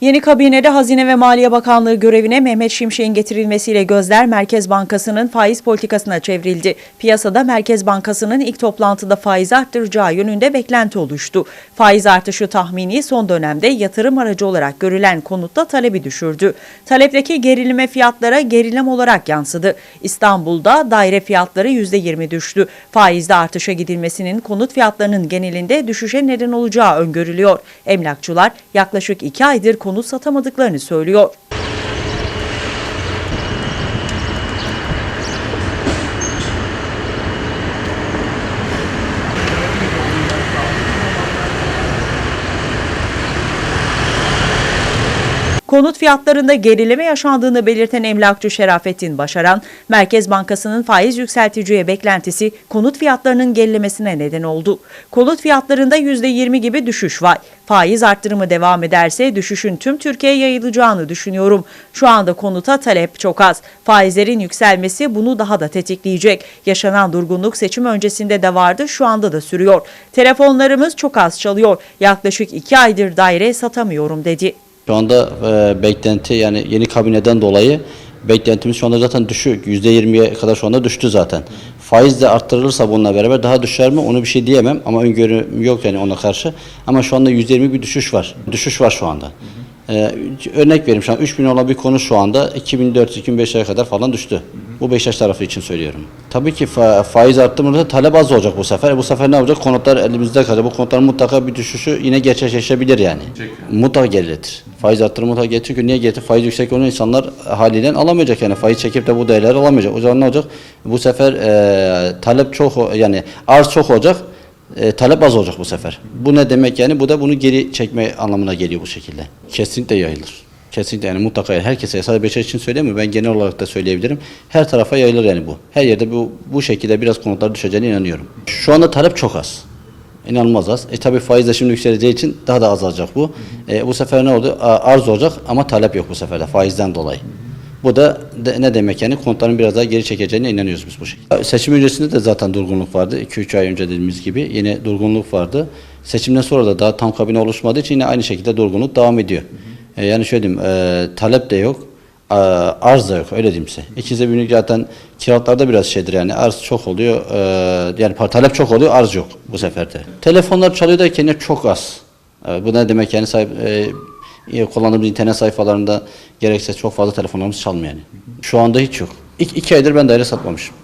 Yeni kabinede Hazine ve Maliye Bakanlığı görevine Mehmet Şimşek'in getirilmesiyle gözler Merkez Bankası'nın faiz politikasına çevrildi. Piyasada Merkez Bankası'nın ilk toplantıda faiz arttıracağı yönünde beklenti oluştu. Faiz artışı tahmini son dönemde yatırım aracı olarak görülen konutta talebi düşürdü. Talepteki gerilime fiyatlara gerilim olarak yansıdı. İstanbul'da daire fiyatları %20 düştü. Faizde artışa gidilmesinin konut fiyatlarının genelinde düşüşe neden olacağı öngörülüyor. Emlakçılar yaklaşık 2 aydır konut satamadıklarını söylüyor. Konut fiyatlarında gerileme yaşandığını belirten emlakçı Şerafettin Başaran, Merkez Bankası'nın faiz yükselteceği beklentisi konut fiyatlarının gerilemesine neden oldu. Konut fiyatlarında %20 gibi düşüş var. Faiz arttırımı devam ederse düşüşün tüm Türkiye'ye yayılacağını düşünüyorum. Şu anda konuta talep çok az. Faizlerin yükselmesi bunu daha da tetikleyecek. Yaşanan durgunluk seçim öncesinde de vardı, şu anda da sürüyor. Telefonlarımız çok az çalıyor. Yaklaşık iki aydır daire satamıyorum dedi. Şu anda e, beklenti yani yeni kabineden dolayı beklentimiz şu anda zaten düşük. %20'ye kadar şu anda düştü zaten. Faiz de arttırılırsa bununla beraber daha düşer mi onu bir şey diyemem ama öngörüm yok yani ona karşı. Ama şu anda %20 bir düşüş var. Düşüş var şu anda. Ee, örnek vereyim şu an 3000 olan bir konu şu anda 2400-2500'e kadar falan düştü. Bu Beşiktaş tarafı için söylüyorum. Tabii ki fa- faiz arttırılırsa talep az olacak bu sefer. Bu sefer ne olacak? Konutlar elimizde kalacak. Bu konutların mutlaka bir düşüşü yine gerçekleşebilir yani. Mutlaka geriletir. Faiz arttırımı mutlaka getirir. Çünkü niye getirir? Faiz yüksek olan insanlar haliyle alamayacak yani. Faiz çekip de bu değerleri alamayacak. O zaman ne olacak? Bu sefer e, talep çok yani arz çok olacak. E, talep az olacak bu sefer. Bu ne demek yani? Bu da bunu geri çekme anlamına geliyor bu şekilde. Kesinlikle yayılır. Kesinlikle yani mutlaka herkese sadece Beşiktaş için söylemiyorum ben genel olarak da söyleyebilirim. Her tarafa yayılır yani bu. Her yerde bu bu şekilde biraz konutlar düşeceğine inanıyorum. Şu anda talep çok az. İnanılmaz az. E tabi faiz de şimdi yükseleceği için daha da azalacak bu. E, bu sefer ne oldu? Arz olacak ama talep yok bu sefer de faizden dolayı. Bu da de- ne demek yani konutların biraz daha geri çekeceğine inanıyoruz biz bu şekilde. Seçim öncesinde de zaten durgunluk vardı. 2-3 ay önce dediğimiz gibi yine durgunluk vardı. Seçimden sonra da daha tam kabine oluşmadığı için yine aynı şekilde durgunluk devam ediyor. E, yani şöyle diyeyim, e, talep de yok, e, arz da yok öyle diyeyim size. İkisi birlik zaten kiralıklarda biraz şeydir yani arz çok oluyor, e, yani talep çok oluyor, arz yok bu sefer de. Telefonlar çalıyor derken yine çok az. E, bu ne demek yani sahip, e, kullandığımız internet sayfalarında gerekse çok fazla telefonlarımız çalmıyor yani. Şu anda hiç yok. İki aydır ben daire satmamışım.